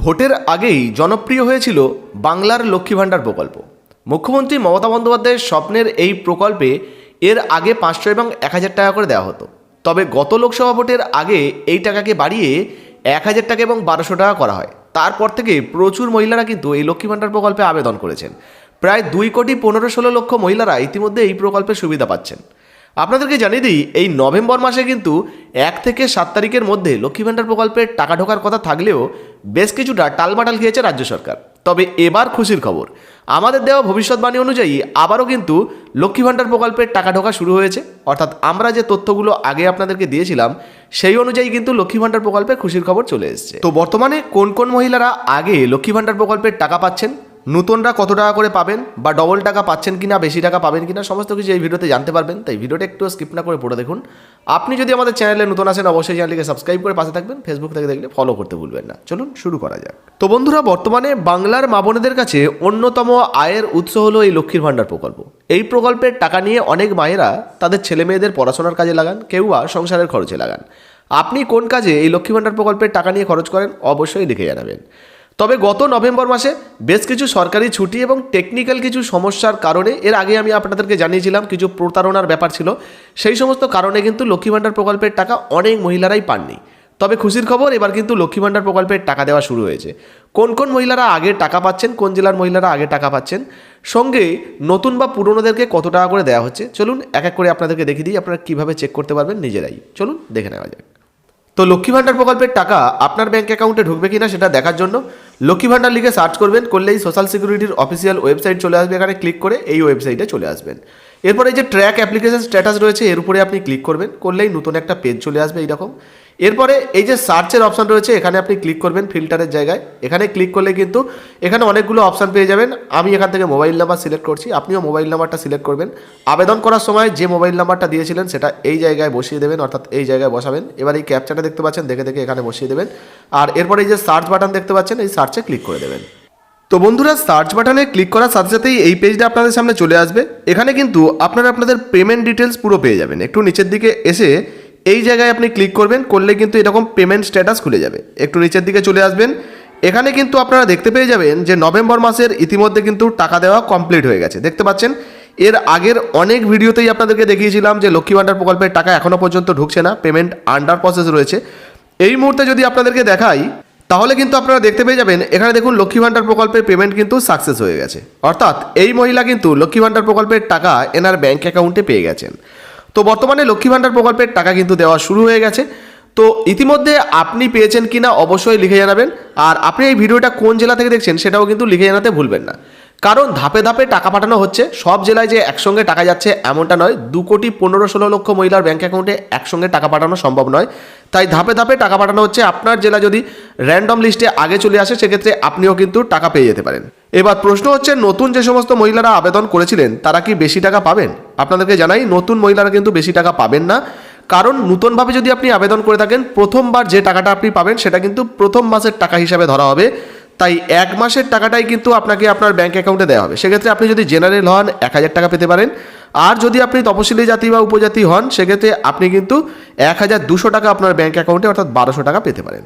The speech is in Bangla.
ভোটের আগেই জনপ্রিয় হয়েছিল বাংলার লক্ষ্মী ভাণ্ডার প্রকল্প। মুখ্যমন্ত্রী মমতা বন্দ্যোপাধ্যায়ের স্বপ্নের এই প্রকল্পে এর আগে পাঁচশো এবং এক হাজার টাকা করে দেওয়া হতো। তবে গত লোকসভা ভোটের আগে এই টাকাকে বাড়িয়ে এক হাজার টাকা এবং বারোশো টাকা করা হয়। তারপর থেকে প্রচুর মহিলারা কিন্তু এই লক্ষ্মী ভাণ্ডার প্রকল্পে আবেদন করেছেন। প্রায় দুই কোটি পনেরো ষোলো লক্ষ মহিলারা ইতিমধ্যে এই প্রকল্পের সুবিধা পাচ্ছেন। আপনাদেরকে জানিয়ে দিই, এই নভেম্বর মাসে কিন্তু এক থেকে সাত তারিখের মধ্যে লক্ষ্মী ভাণ্ডার প্রকল্পের টাকা ঢোকার কথা থাকলেও বেশ কিছুটা টালমাটাল খেয়েছে রাজ্য সরকার। তবে এবার খুশির খবর, আমাদের দেওয়া ভবিষ্যৎবাণী অনুযায়ী আবারও কিন্তু লক্ষ্মী ভাণ্ডার প্রকল্পের টাকা ঢোকা শুরু হয়েছে। অর্থাৎ আমরা যে তথ্যগুলো আগে আপনাদেরকে দিয়েছিলাম, সেই অনুযায়ী কিন্তু লক্ষ্মী ভাণ্ডার প্রকল্পে খুশির খবর চলে এসেছে। তো বর্তমানে কোন কোন মহিলারা আগে লক্ষ্মী ভাণ্ডার প্রকল্পের টাকা পাচ্ছেন? নতুনরা কত টাকা করে পাবেন বা ডবল টাকা পাচ্ছেন কিনা, বেশি টাকা পাবেন কিনা, সমস্ত কিছু এই ভিডিওতে জানতে পারবেন। তাই ভিডিওটা একটু স্কিপ না করে পড়ে দেখুন। আপনি যদি আমাদের চ্যানেলে নতুন আসেন, অবশ্যই চ্যানেলকে সাবস্ক্রাইব করে পাশে থাকবেন। ফেসবুক থেকে দেখলে ফলো করতে ভুলবেন না। চলুন শুরু করা যাক। তো বন্ধুরা, বর্তমানে বাংলার মা বোনেদের কাছে অন্যতম আয়ের উৎস হলো এই লক্ষ্মীর ভাণ্ডার প্রকল্প। এই প্রকল্পের টাকা নিয়ে অনেক মায়েরা তাদের ছেলে মেয়েদের পড়াশোনার কাজে লাগান, কেউ বা সংসারের খরচে লাগান। আপনি কোন কাজে এই লক্ষ্মী ভাণ্ডার প্রকল্পের টাকা নিয়ে খরচ করেন, অবশ্যই লিখে জানাবেন। তবে গত নভেম্বর মাসে বেশ কিছু সরকারি ছুটি এবং টেকনিক্যাল কিছু সমস্যার কারণে, এর আগে আমি আপনাদেরকে জানিয়েছিলাম কিছু প্রতারণার ব্যাপার ছিল, সেই সমস্ত কারণে কিন্তু লক্ষ্মী ভাণ্ডার প্রকল্পের টাকা অনেক মহিলারাই পাননি। তবে খুশির খবর, এবার কিন্তু লক্ষ্মী ভাণ্ডার প্রকল্পের টাকা দেওয়া শুরু হয়েছে। কোন কোন মহিলারা আগে টাকা পাচ্ছেন, কোন জেলার মহিলারা আগে টাকা পাচ্ছেন, সঙ্গে নতুন বা পুরনোদেরকে কত টাকা করে দেওয়া হচ্ছে, চলুন এক এক করে আপনাদেরকে দেখিয়ে দিই, আপনারা কীভাবে চেক করতে পারবেন নিজেরাই। চলুন দেখে নেওয়া যাক। তো লক্ষ্মী ভাণ্ডার প্রকল্পের টাকা আপনার ব্যাঙ্ক অ্যাকাউন্টে ঢুকবে কিনা সেটা দেখার জন্য লক্ষ্মী ভাণ্ডার লিখে সার্চ করবেন, করলেই সোশ্যাল সিকিউরিটির অফিসিয়াল ওয়েবসাইট চলে আসবে। এখানে ক্লিক করে এই ওয়েবসাইটে চলে আসবেন। এরপরে এই যে ট্র্যাক অ্যাপ্লিকেশন স্ট্যাটাস রয়েছে, এর উপরে আপনি ক্লিক করবেন, করলেই নতুন একটা পেজ চলে আসবে এইরকম। এরপরে এই যে সার্চের অপশন রয়েছে, এখানে আপনি ক্লিক করবেন ফিল্টারের জায়গায়। এখানে ক্লিক করলে কিন্তু এখানে অনেকগুলো অপশন পেয়ে যাবেন। আমি এখান থেকে মোবাইল নাম্বার সিলেক্ট করছি, আপনিও মোবাইল নাম্বারটা সিলেক্ট করবেন। আবেদন করার সময় যে মোবাইল নাম্বারটা দিয়েছিলেন, সেটা এই জায়গায় বসিয়ে দেবেন, অর্থাৎ এই জায়গায় বসাবেন। এবার এই ক্যাপচাটা দেখতে পাচ্ছেন, দেখে দেখে এখানে বসিয়ে দেবেন। আর এরপরে এই যে সার্চ বাটন দেখতে পাচ্ছেন, এই সার্চে ক্লিক করে দেবেন। তো বন্ধুরা সার্চ বাটনে ক্লিক করার সাথে সাথেই এই পেজটা আপনাদের সামনে চলে আসবে। এখানে কিন্তু আপনারা আপনাদের পেমেন্ট ডিটেলস পুরো পেয়ে যাবেন। একটু নিচের দিকে এসে এই জায়গায় আপনি ক্লিক করবেন, করলে কিন্তু এরকম পেমেন্ট স্ট্যাটাস খুলে যাবে। একটু নিচের দিকে চলে আসবেন। এখানে কিন্তু আপনারা দেখতে পেয়ে যাবেন যে নভেম্বর মাসের ইতিমধ্যে কিন্তু টাকা দেওয়া কমপ্লিট হয়ে গেছে। দেখতে পাচ্ছেন? এর আগের অনেক ভিডিওতেই আপনাদেরকে দেখিয়েছিলাম যে লক্ষ্মী ভাণ্ডার প্রকল্পের টাকা এখনও পর্যন্ত ঢুকছে না পেমেন্ট আন্ডার প্রসেস রয়েছে। এই মুহূর্তে যদি আপনাদেরকে দেখাই তাহলে কিন্তু আপনারা দেখতে পেয়ে যাবেন, এখানে দেখুন লক্ষ্মী ভাণ্ডার প্রকল্পের পেমেন্ট কিন্তু সাকসেস হয়ে গেছে। অর্থাৎ এই মহিলা কিন্তু লক্ষ্মী ভাণ্ডার প্রকল্পের টাকা এনার ব্যাঙ্ক অ্যাকাউন্টে পেয়ে গেছেন। তো বর্তমানে লক্ষ্মী ভাণ্ডার প্রকল্পের টাকা কিন্তু দেওয়া শুরু হয়ে গেছে। তো ইতিমধ্যে আপনি পেয়েছেন কিনা অবশ্যই লিখে জানাবেন। আর আপনি এই ভিডিওটা কোন জেলা থেকে দেখছেন সেটাও কিন্তু লিখে জানাতে ভুলবেন না। কারণ ধাপে ধাপে টাকা পাঠানো হচ্ছে। সব জেলায় যে একসঙ্গে টাকা যাচ্ছে এমনটা নয়। দু কোটি পনেরো ষোলো লক্ষ মহিলার ব্যাঙ্ক অ্যাকাউন্টে একসঙ্গে টাকা পাঠানো সম্ভব নয়। তাই ধাপে ধাপে টাকা পাঠানো হচ্ছে। আপনার জেলা যদি র্যান্ডম লিস্টে আগে চলে আসে, সেক্ষেত্রে আপনিও কিন্তু টাকা পেয়ে যেতে পারেন। এবার প্রশ্ন হচ্ছে, নতুন যে সমস্ত মহিলারা আবেদন করেছিলেন, তারা কি বেশি টাকা পাবেন? আপনাদেরকে জানাই, নতুন মহিলারা কিন্তু বেশি টাকা পাবেন না। কারণ নতুনভাবে যদি আপনি আবেদন করে থাকেন, প্রথমবার যে টাকাটা আপনি পাবেন, সেটা কিন্তু প্রথম মাসের টাকা হিসাবে ধরা হবে। তাই এক মাসের টাকাটাই কিন্তু আপনাকে আপনার ব্যাঙ্ক অ্যাকাউন্টে দেওয়া হবে। সেক্ষেত্রে আপনি যদি জেনারেল হন, এক হাজার টাকা পেতে পারেন। আর যদি আপনি তপশিলি জাতি বা উপজাতি হন, সেক্ষেত্রে আপনি কিন্তু এক হাজার দুশো টাকা আপনার ব্যাঙ্ক অ্যাকাউন্টে অর্থাৎ বারোশো টাকা পেতে পারেন।